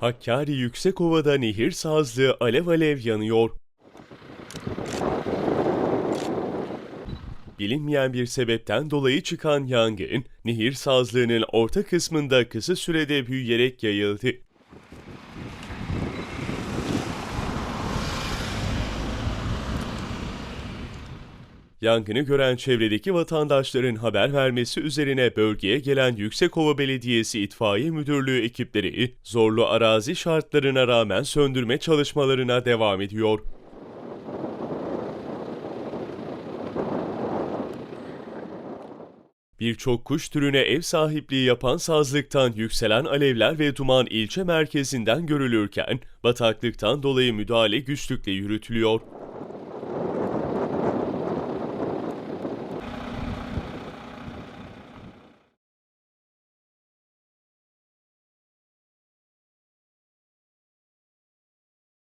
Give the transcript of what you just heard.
Hakkari Yüksekova'da nehir sazlığı alev alev yanıyor. Bilinmeyen bir sebepten dolayı çıkan yangın, nehir sazlığının orta kısmında kısa sürede büyüyerek yayıldı. Yangını gören çevredeki vatandaşların haber vermesi üzerine bölgeye gelen Yüksekova Belediyesi İtfaiye Müdürlüğü ekipleri zorlu arazi şartlarına rağmen söndürme çalışmalarına devam ediyor. Birçok kuş türüne ev sahipliği yapan sazlıktan yükselen alevler ve duman ilçe merkezinden görülürken bataklıktan dolayı müdahale güçlükle yürütülüyor.